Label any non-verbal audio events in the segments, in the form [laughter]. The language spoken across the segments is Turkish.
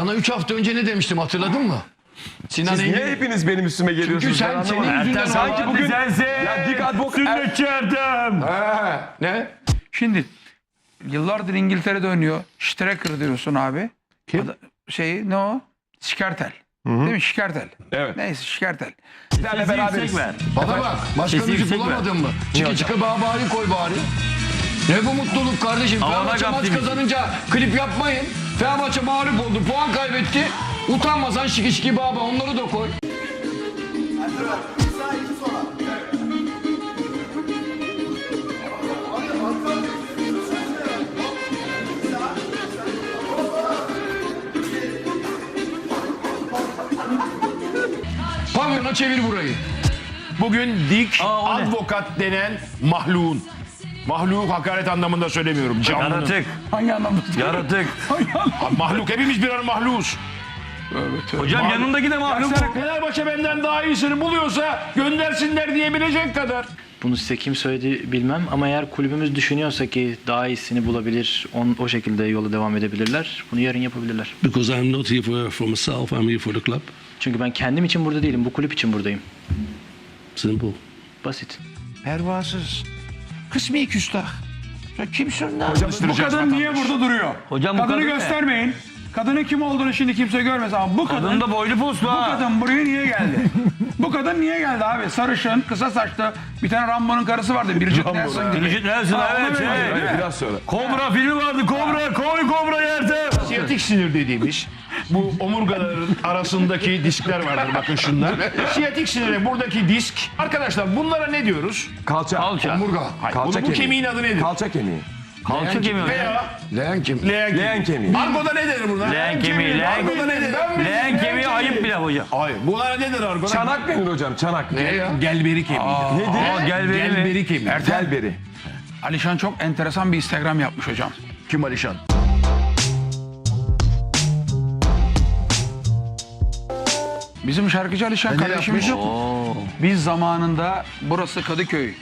Sana 3 hafta önce ne demiştim hatırladın mı? Sinan Siz niye Engin. hepiniz benim üstüme geliyorsunuz? Çünkü sen Ben senin anlamadım. yüzünden sanki bugün. Ya dik advok- Sünnetçi Erdem. He, ne? Şimdi yıllardır İngiltere'de oynuyor. Striker diyorsun abi. Kim? Ada- Şey ne o? Şikertel. Değil mi? Şikertel. Evet. Neyse Şikertel. Sizlerle beraberiz. Bana bak. Başka Sesi müzik yüksek ver. bulamadın mı? Çıkı çıkı bağ bari koy bari. Ne bu mutluluk kardeşim? Havana Fenerbahçe maç kazanınca klip yapmayın. Fenerbahçe mağlup oldu. Puan kaybetti. Utanmasan şiki şiki baba onları da koy. Pavyona çevir burayı. Bugün dik Aa, o ne? advokat denen mahluğun. Mahluğu hakaret anlamında söylemiyorum. Canlının. Yaratık. Hangi anlamda? Yaratık. Ha, Mahluk hepimiz birer mahluğuz. Hocam yanındaki de mahluk. Fenerbahçe benden daha iyisini buluyorsa göndersinler diyebilecek kadar. Bunu size kim söyledi bilmem ama eğer kulübümüz düşünüyorsa ki daha iyisini bulabilir, on, o şekilde yola devam edebilirler. Bunu yarın yapabilirler. Because I'm not here for, for myself, I'm here for the club. Çünkü ben kendim için burada değilim, bu kulüp için buradayım. Simple. Basit. Pervasız. Kısmi küstah. Sen kimsin lan? Bu kadın niye burada duruyor? Hocam bu Kadını kadın ne? göstermeyin. Kadının kim olduğunu şimdi kimse görmez ama bu kadın Kadın da boylu poslu bu ha. kadın buraya niye geldi? bu kadın niye geldi abi? Sarışın, kısa saçlı. Bir tane Rambo'nun karısı vardı. Biricik Nelson gibi. Bridget Nelson Ha, evet ona şey. değil mi? Biraz sonra. Kobra filmi vardı Kobra. Koy Kobra Erdem. Siyatik sinir dediğimiz bu omurgaların arasındaki diskler vardır bakın şunlar. Siyatik sinire buradaki disk. Arkadaşlar bunlara ne diyoruz? Kalça. Kalça. Omurga. Hayır, Kalça bu, bu kemiği. kemiğin adı nedir? Kalça kemiği. Kalça kemiği. Veya Leğen kim? leğen kemiği. Leğen kemiği. Argo'da ne denir buna? Leğen kemiği. Leğen Argo'da ne denir? Leğen kemiği ayıp bile hocam. Hayır. Bunlara ne denir Argo'da? Çanak denir hocam çanak. Ne ya? Gelberi kemiği. Aa, gel benim. Gelberi kemiği. Gel beri. Alişan çok enteresan bir Instagram yapmış hocam. Kim Alişan? Bizim şarkıcı Alişan kardeşimiz yok mu? Biz zamanında burası Kadıköy.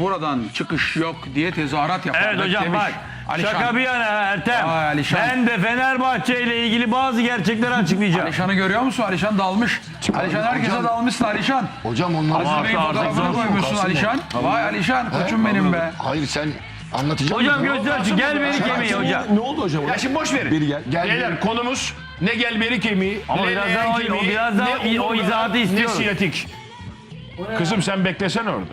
Buradan çıkış yok diye tezahürat yapardık Evet hocam demiş. bak. Alişan. Şaka bir yana Ertem. Vay Alişan. Ben de Fenerbahçe ile ilgili bazı gerçekleri açıklayacağım. Alişan'ı görüyor musun? Alişan dalmış. Alişan herkese hocam. dalmışsın Alişan. Hocam onlar... Aziz Bey'in artık fotoğrafını zor. koymuşsun Kalsın Alişan. Vay Alişan koçum benim be. Hayır sen anlatacak Hocam mısın? göster şu gel beni kemiği hocam. Ne oldu hocam? Ya şimdi boş verin. Biri gel. Gel Beyler konumuz ne gelberi kemiği, Ama ne biraz leğen daha o- kemiği, o biraz daha ne o omurga, izahatı ne istiyorum. siyatik. Kızım sen beklesen orada.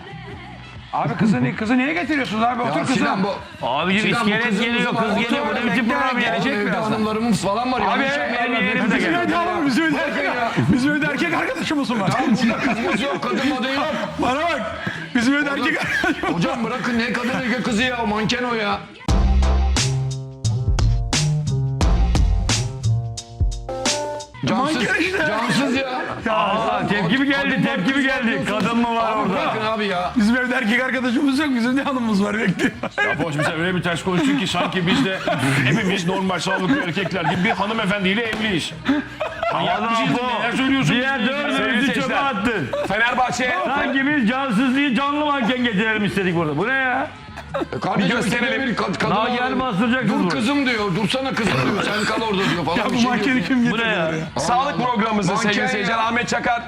Abi kızı, kızı niye getiriyorsunuz abi? Otur Ya kızım. Sinan bu... Abicim Sinan, bu iskelet kızımız geliyor var, kız otur geliyor. Bu ne biçim program ya? gelecek Evde birazdan. hanımlarımız falan var ya. Abi Alişan evet, benim yerim yerim de Bizim gel. evde hanım, bizim evde erkek. Bizim evde erkek arkadaşımız var. Burada kızımız yok, kadın adı yok. Bana bak. Bizim evde erkek arkadaşımız Hocam bırakın ne kadın ne kızı ya, o manken o ya. Cansız, cansız ya. Aa, tepki mi geldi? Tepki mi geldi? Kadın mı var Abi orada? bırakın abi ya. Bizim evde erkek arkadaşımız yok. Bizim de hanımımız var bekliyor. Ya boş sen öyle bir ters konuştun ki sanki biz de hepimiz normal sağlıklı erkekler gibi bir hanımefendiyle evliyiz. Manyak Adam mısınız? Neler bu. söylüyorsun? Diğer dördümüzü çöpe attın. Fenerbahçe. Sanki biz cansız değil canlı manken getirelim istedik burada. Bu ne ya? E Kardeşim gösterelim. bir kad kadın Daha alalım. gel bastıracaksınız Dur kızım diyor, dursana kızım diyor, sen kal orada diyor falan [laughs] Ya bir bu şey mankeni kim Bu ne ya? ya? Sağlık programımızın Manken sevgili ya. seyirciler Ahmet Çakar.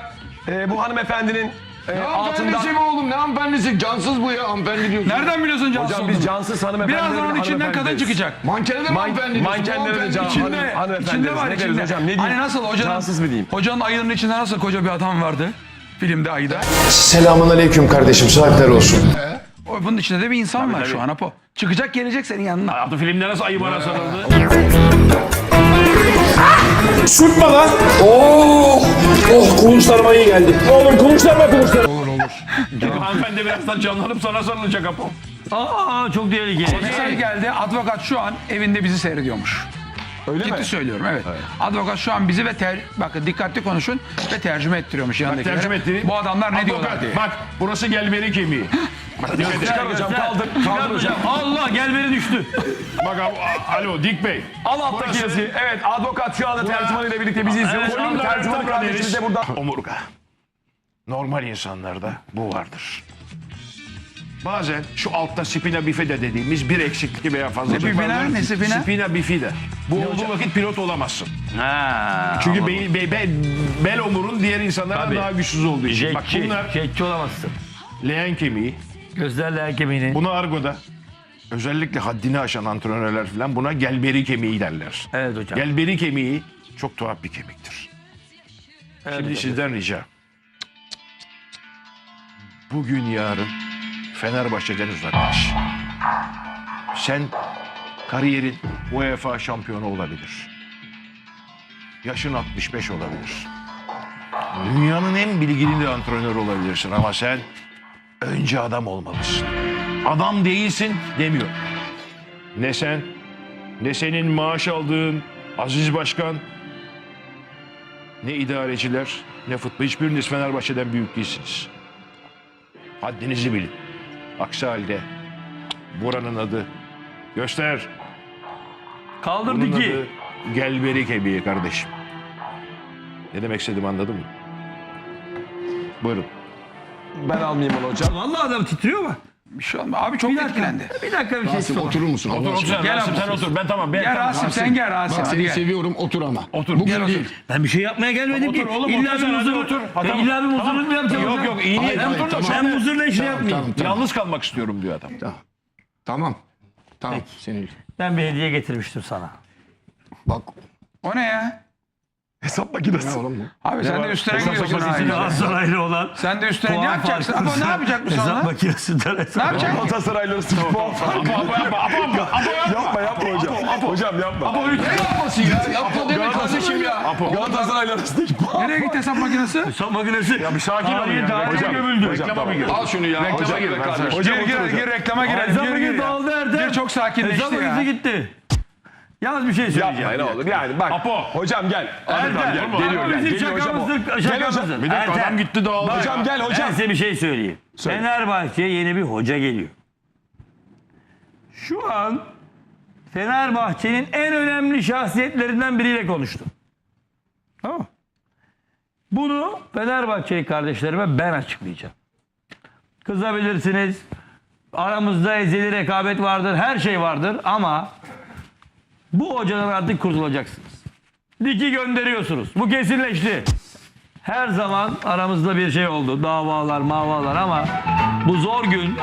e, bu hanımefendinin e, Ne altından... hanımefendisi mi oğlum, ne hanımefendisi? Cansız bu ya, hanımefendi diyorsun. Nereden biliyorsun cansız Hocam biz cansız hanımefendilerin Birazdan onun içinden kadın çıkacak. Mankene de mi hanımefendi diyorsun? mankenlere de Hanımefendi can- içinde. hanım- hanımefendi İçinde deriz. var Ne deriz içinde. hocam, ne diyeyim? Hani nasıl hocanın, Cansız mı diyeyim? Hocanın ayının içinde nasıl koca bir adam vardı? Filmde ayda. Selamun aleyküm kardeşim saatler olsun. O, bunun içinde de bir insan var şu an Apo. Çıkacak gelecek senin yanına. Yaptı filmde nasıl ayı bana sarıldı? Sürtme lan. Oh, oh kulunçlarıma iyi geldi. Olur kulunçlarıma [laughs] kulunçlarıma. Hanımefendi birazdan canlanıp sana sarılacak Apo. Aa çok tehlikeli. Mesaj geldi. Advokat şu an evinde bizi seyrediyormuş. Öyle Ciddi mi? söylüyorum evet. Advokat şu an bizi ve ter, bakın dikkatli konuşun ve tercüme ettiriyormuş yanındakilere. Tercüme ettiğini. Bu adamlar ne diyorlar Avukat, diye. Bak burası gelberi kemiği. [laughs] Bak dikkat et. Çıkar hocam kaldır. Kaldır hocam. Allah gel beni düştü. Bak a- alo Dik Bey. Al alttaki Burası- yazıyı. Evet advokat şu anda tercüman ile birlikte bizi izliyor. Evet, Kolumda tercüman kardeşimiz de burada. Omurga. Normal insanlarda bu vardır. bazen şu altta spina bifida dediğimiz bir eksiklik veya fazlalık Ne bifida, vardır. ne spina? Spina bifida. Bu olduğu vakit pilot olamazsın. Ha. Çünkü be, be, be- bel omurun diğer insanlardan Tabii. daha güçsüz olduğu için. Bak bunlar jetçi olamazsın. leğen kemiği. Gözlerle hakemini. Buna argoda özellikle haddini aşan antrenörler falan buna gelberi kemiği derler. Evet hocam. Gelberi kemiği çok tuhaf bir kemiktir. Şimdi sizden rica. Bugün yarın Fenerbahçe'den uzaklaş. Sen kariyerin UEFA şampiyonu olabilir. Yaşın 65 olabilir. Dünyanın en bilgili antrenörü olabilirsin ama sen önce adam olmalısın. Adam değilsin demiyor. Ne sen, ne senin maaş aldığın Aziz Başkan, ne idareciler, ne futbol. Hiçbiriniz Fenerbahçe'den büyük değilsiniz. Haddinizi bilin. Aksi halde buranın adı göster. Kaldır Bunun diki. adı Gelberi kemiği kardeşim. Ne demek istedim anladın mı? Buyurun. Ben almayayım onu hocam. Vallahi adam titriyor bak. Bir şey olma. Abi çok etkilendi. Bir dakika bir şey Rasim sor. oturur musun? Allah aşkına? Gel Rasim abi. sen otur. Ben tamam. Ben Gel tamam. Rasim sen gel Rasim. Bak Hadi seni gel. seviyorum otur ama. Otur. Bugün Gel değil. Ben bir şey yapmaya gelmedim ki. Otur oğlum, İlla otur bir sen, hadi muzur. otur. Ha, Ya tamam. İlla bir muzurluk mu yapacağım? Yok hocam? yok iyi Hayır, niyetle hayır, otur tamam. Ben muzurla işini yapmayayım. Tamam, tamam. Yalnız kalmak istiyorum diyor adam. Tamam. Tamam. Senin. Ben bir hediye getirmiştim sana. Bak. O ne ya? Hesap makinesi. Ne oğlum bu? Abi sen de üstüne Hesap gidiyorsun. makinesi abi. Galatasaraylı olan. Sen de üstüne ne puan yapacaksın? farkı- Ama ne yapacak bu Hesap sonra? makinesinden hesap. Ne yapacak? Galatasaraylı puan farkı. Yapma yapma hocam. Hocam yapma. Ne yapması ya? Yapma deme kardeşim ya. Galatasaray arasındaki puan. Nereye gitti hesap makinesi? Hesap makinesi. Ya bir sakin olun ya. Hocam gömüldü. Reklama mı gir? Al şunu ya. Reklama Hocam, gir. be kardeşim. sana- Hocam Gir otur gir hocam. gir reklama girelim. Hesap Gir gir makinesi ya. dağıldı Erdem. Gir çok sakinleşti Hesap ya. makinesi gitti. Yalnız bir şey söyleyeceğim. Yapma ne olur. Yani bak. Apo. Hocam gel. Erdem. Hadi gel. Geliyor gel. bizim Geliyor hocam. Gel Şakamızdır. hocam. Bir dakika Ertem. adam gitti dağıldı. Hocam gel Ben hocam. size bir şey söyleyeyim. Fenerbahçe'ye yeni bir hoca geliyor. Şu an Fenerbahçe'nin en önemli şahsiyetlerinden biriyle konuştum. Tamam? Bunu Fenerbahçeli kardeşlerime ben açıklayacağım. Kızabilirsiniz. Aramızda ezeli rekabet vardır. Her şey vardır ama bu hocadan artık kurtulacaksınız. Diki gönderiyorsunuz. Bu kesinleşti. Her zaman aramızda bir şey oldu. Davalar, mavalar ama bu zor gün.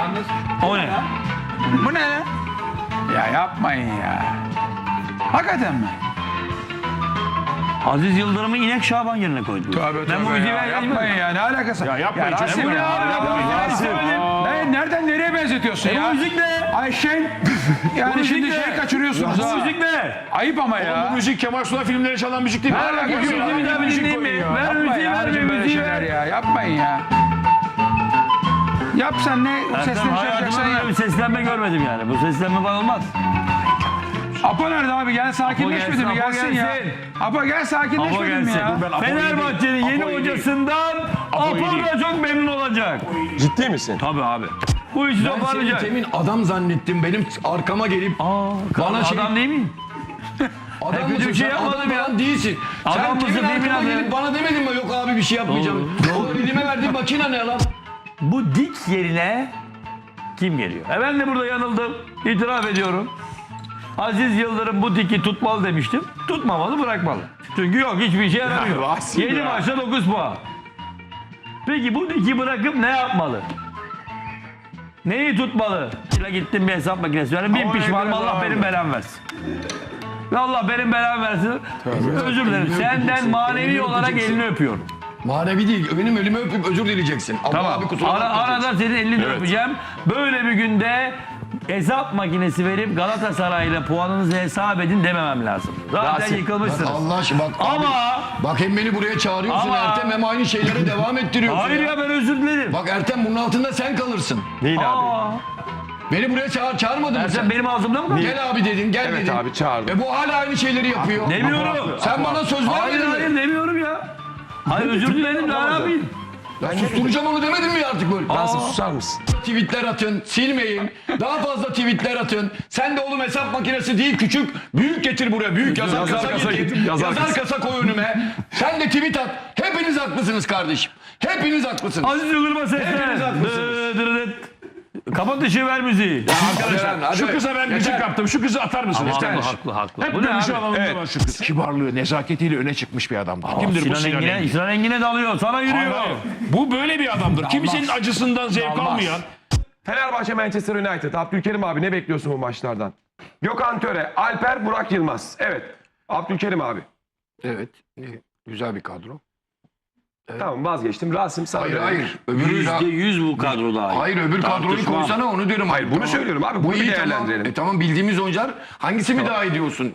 O ne? Bu ne? Ya yapmayın ya. Hakikaten mi? Aziz Yıldırım'ı inek Şaban yerine koydu. Tövbe Ben bu tövbe müziği ya. ben Yapmayın ya. Ne alakası? Ya yapmayın Ya Rasim bu ya. ya. Yapmayın. Yapmayın. Rasim. Ben nereden nereye benzetiyorsun ya? Bu müzik ne? Ayşen. [laughs] Yani müzik şimdi ne? şey kaçırıyorsunuz Bu ha. müzik ne? Ayıp ama Bu ya. müzik Kemal Sunal filmlerinde çalan müzik değil Bu var? müziği müziği bir müzik koyun mi? ya. Ver müziği, ver müziği, şeyler ver. ya. Yapmayın ya. Yap sen ne seslenmiş yapacaksan yap. seslenme görmedim yani. Bu seslenme falan olmaz. Apo nerede abi? Gel sakinleşmedi mi? gelsin, Gelsin ya. Apo gel sakinleşmedi mi ya? Fenerbahçe'nin yeni hocasından Apo da çok memnun olacak. Ciddi misin? Tabii abi. Bu işi Ben seni toparlayacak. temin adam zannettim. Benim arkama gelip Aa, Bana şey- adam değil miyim? adam [laughs] mısın bir şey sen? yapmadım adam ya. falan değilsin. Adam sen mısın temin arkama ya? gelip bana demedin mi? Yok abi bir şey yapmayacağım. Doğru. Elime verdiğin makine ne lan? Bu dik yerine kim geliyor? E ben de burada yanıldım. İtiraf ediyorum. Aziz Yıldırım bu diki tutmalı demiştim. Tutmamalı bırakmalı. Çünkü yok hiçbir işe yaramıyor. Rasim 7 ya. maçta 9 puan. Peki bu diki bırakıp ne yapmalı? Neyi tutmalı? İla gittim bir hesap makinesi. Yani bin pişmanım Allah benim belamı versin. Ve Allah benim belamı versin. Özür dilerim. Senden manevi olarak elini öpüyorum. Manevi değil. Benim elimi öpüp özür dileyeceksin. Allah Tamam. abi kusura Ara, bakma. arada senin elini de öpeceğim. Böyle bir günde hesap makinesi verip Galatasaray'la puanınızı hesap edin dememem lazım. Zaten Rasim, yıkılmışsınız. Allah aşkına bak abi. Ama Bak hem beni buraya çağırıyorsun Ama- Ertem hem aynı şeylere devam ettiriyorsun. hayır ya ben özür dilerim. Bak Ertem bunun altında sen kalırsın. Neyin abi? Aa, Beni buraya çağır, çağırmadın mı sen sen? benim ağzımda mı kaldın? Gel abi dedin, gel Evet dedin. abi, çağırdım. E bu hala aynı şeyleri yapıyor. Demiyorum. Sen bana söz Hayır vermedin hayır mi? demiyorum ya. Hayır özür dilerim daha ne yapayım? Ben susturacağım onu demedin mi artık böyle? Rasim susar mısın? Tweetler atın, silmeyin. Daha fazla tweetler atın. Sen de oğlum hesap makinesi değil küçük. Büyük getir buraya. Büyük yazar, Yazar kasa, kasa getir. getir, yazar Yazar, kasa. kasa koy önüme. Sen de tweet at. Hepiniz haklısınız kardeşim. Hepiniz haklısınız. Aziz Yıldırım'a seslen. Hepiniz haklısınız. Dı- dı- dı- Kapat dışı ver müziği. Arkadaşlar şu kıza ben gıcık yaptım. Şu kızı atar mısınız? Haklı Lütfen. haklı haklı. Hep Bu ne dönüşü abi? alanında var şu kız. Kibarlığı, nezaketiyle öne çıkmış bir adamdır. Kimdir bu Sinan Sinan Engin'e, Engin? Sinan Engin'e dalıyor. Sana yürüyor. hayır. Bu böyle bir adamdır. Kimsenin acısından zevk almayan. Fenerbahçe Manchester United. Abdülkerim abi ne bekliyorsun bu maçlardan? Gökhan Töre, Alper, Burak Yılmaz. Evet. Abdülkerim abi. Evet. Güzel bir kadro. Tamam vazgeçtim. Rasim sana Hayır hayır. Öbürü Yüzde yüz bu kadroda. Hayır öbür kadroyu Tartışmam. koysana onu diyorum. Hayır bunu söylüyorum abi, bunu bir iyi değerlendirelim. Tamam. E tamam bildiğimiz oyuncular hangisi mi daha iyi diyorsun?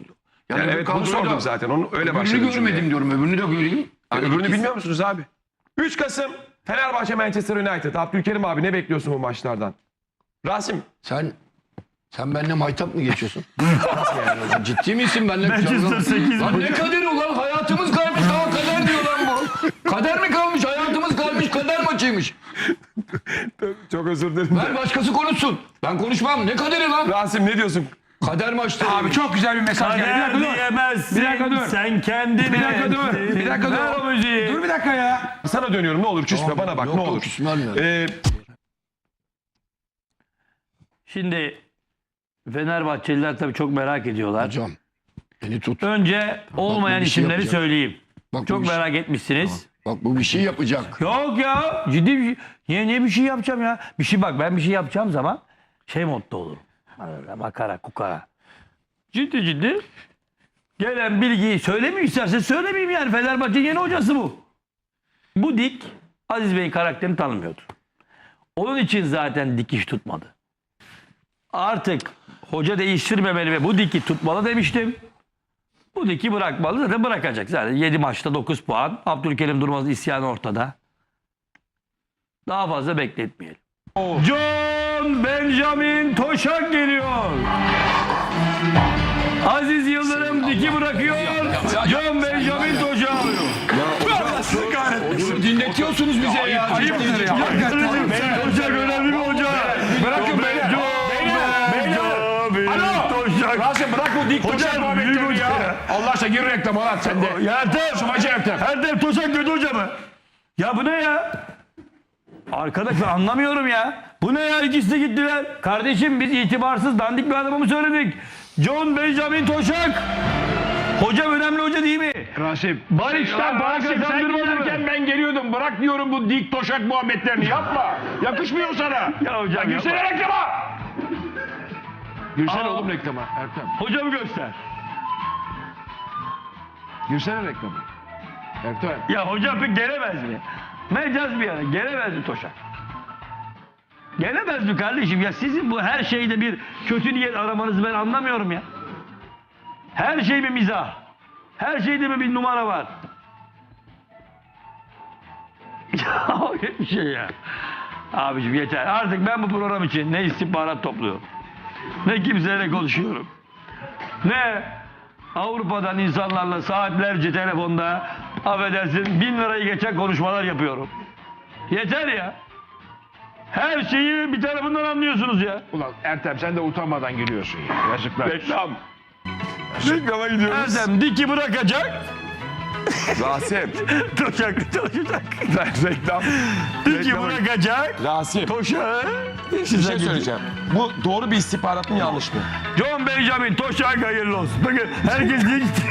Yani öbür Evet bunu kadroyu sordum da- zaten. Onu öyle Öbürünü başladım. görmedim cümleye. diyorum. Öbürünü de göreyim. E, Öbürünü bilmiyor musunuz abi? 3 Kasım Fenerbahçe Manchester United. Abdülkerim abi ne bekliyorsun bu maçlardan? Rasim. Sen sen benimle maytap mı geçiyorsun? [laughs] Ciddi misin benimle? Manchester 8 Lan ne kaderi ulan hayatımız kalmış daha kader diyor lan bu. Kader mi kalmış hayatımız kalmış kader maçıymış. Çok özür dilerim. Ver başkası konuşsun. Ben konuşmam ne kaderi lan? Rasim ne diyorsun? Kader maçtı. Abi çok güzel bir mesaj geldi. Bir dakika dur. diyemezsin. Bir dakika dur. Sen kendini. Bir dakika dur. Bir dakika dur. müziği. Dur bir dakika ya. Sana dönüyorum ne olur küsme bana bak Yok, ne yok, olur. küsmem ya. Ee, Şimdi Fenerbahçeliler tabii çok merak ediyorlar. Hocam beni tut. Önce olmayan bir şey isimleri yapacağım. söyleyeyim. Bak, Çok şey- merak etmişsiniz. Bak bu bir şey yapacak. Yok ya ciddi bir şey. Niye, niye bir şey yapacağım ya? Bir şey bak ben bir şey yapacağım zaman şey modda olurum. Arada makara kukara. Ciddi ciddi. Gelen bilgiyi söylemeyeyim isterse söylemeyeyim yani. Fenerbahçe'nin yeni hocası bu. Bu dik Aziz Bey'in karakterini tanımıyordu. Onun için zaten dikiş tutmadı. Artık hoca değiştirmemeli ve bu diki tutmalı demiştim. Bu diki bırakmalı zaten bırakacak. Zaten 7 maçta 9 puan. Abdülkerim Durmaz'ın isyanı ortada. Daha fazla bekletmeyelim. John Benjamin Toşak geliyor. Aziz Yıldırım diki bırakıyor. John Benjamin Toşak alıyor. Dinletiyorsunuz bize ya. Ayıptır ya. Hakikaten. Toşak önemli bir hoca. Bırakın beyler. Beyler. Beyler. Alo. Toşak. Rasim bırak bu dik Hocam, toşak hoca ya. ya. Allah aşkına gir reklama lan sen de. Ertem. Sıvacı Ertem. Erdem Toşak kötü hoca mı? Ya bu ne ya? Arkadaş ben anlamıyorum ya. Bu ne ya ikisi de gittiler. Kardeşim biz itibarsız dandik bir adamı mı söyledik? John Benjamin Toşak. Hoca önemli hoca değil mi? Rasim. Barış'tan para kazandırmadı ben geliyordum. Bırak diyorum bu dik toşak muhabbetlerini. Yapma. Yakışmıyor sana. Ya hocam girsene yapma. reklama. Girsene Aa. oğlum reklama Ertem. Hocamı göster. Girsene reklama. Ertem. Ya hocam pek gelemez mi? Mecaz bir yana gelemez mi Toşak? Gelemez mi kardeşim ya sizin bu her şeyde bir kötü niyet aramanızı ben anlamıyorum ya. Her şey bir mizah. Her şeyde bir, bir numara var. [laughs] Ya bir şey ya. Abiciğim yeter. Artık ben bu program için ne istihbarat topluyorum. Ne kimseyle konuşuyorum. Ne Avrupa'dan insanlarla saatlerce telefonda affedersin bin lirayı geçen konuşmalar yapıyorum. Yeter ya. Her şeyi bir tarafından anlıyorsunuz ya. Ulan Ertem sen de utanmadan giriyorsun ya. Yazıklar. Reklam. reklama gidiyoruz. Erdem diki bırakacak. Rasim. [laughs] Toşak çalışacak. Reklam. Diki Reklama- bırakacak. Rasim. Toşak. Bir şey söyleyeceğim. Bu doğru bir istihbarat mı yanlış mı? John Benjamin Toşak hayırlı olsun. Bakın herkes diye gitti.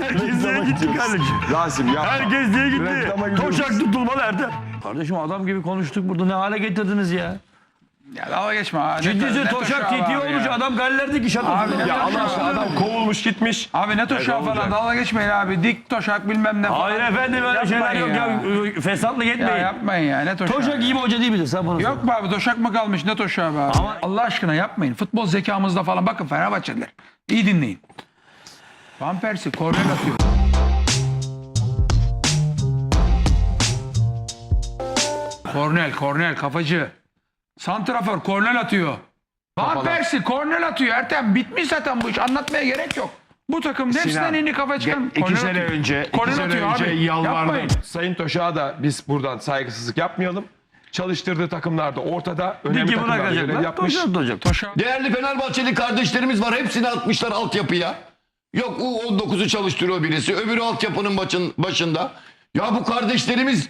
Herkes diye gitti. Kardeşim. Rasim ya. Herkes diye Reklama gitti. Toşak tutulmalı Erdem. Kardeşim adam gibi konuştuk burada ne hale getirdiniz ya. Ya dalga geçme. ha. Ne Ciddisi ne Toşak toşağı titiği abi olmuş ya. adam gallerdeki şatosu. Ya Allah aşkına adam kovulmuş gitmiş. Abi ne toşağı falan dalga geçmeyin abi. Dik toşak bilmem ne falan. Hayır efendim öyle şeyler yok Yapmayın ya. Fesatlık Ya etmeyin. yapmayın ya ne toşağı. Toşak iyi bir hoca değil midir sen bunu Yok be abi toşak mı kalmış ne toşağı be abi. Ama- Allah aşkına yapmayın. Futbol zekamızda falan bakın Fenerbahçeliler. İyi dinleyin. Van Persie korner atıyor. Kornel, kornel, kafacı. Santrafor kornel atıyor. Van Persie kornel atıyor. Ertem bitmiş zaten bu iş. Anlatmaya gerek yok. Bu takım hepsinden en iyi kafa çıkan. İki kornel sene atıyor. önce, iki Kornel sene atıyor önce abi. yalvardım. Yapmayın. Sayın Toşak'a da biz buradan saygısızlık yapmayalım. Çalıştırdığı takımlarda ortada önemli Diki takımlarda görev bırakacaklar. yapmış. Toşak tutacak. Toşak. Değerli Fenerbahçeli kardeşlerimiz var. Hepsini atmışlar altyapıya. Yok U19'u çalıştırıyor birisi. Öbürü altyapının başın, başında. Ya bu kardeşlerimiz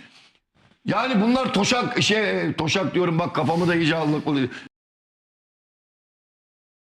Yani bunlar toşak şey toşak diyorum bak kafamı da iyice oluyor.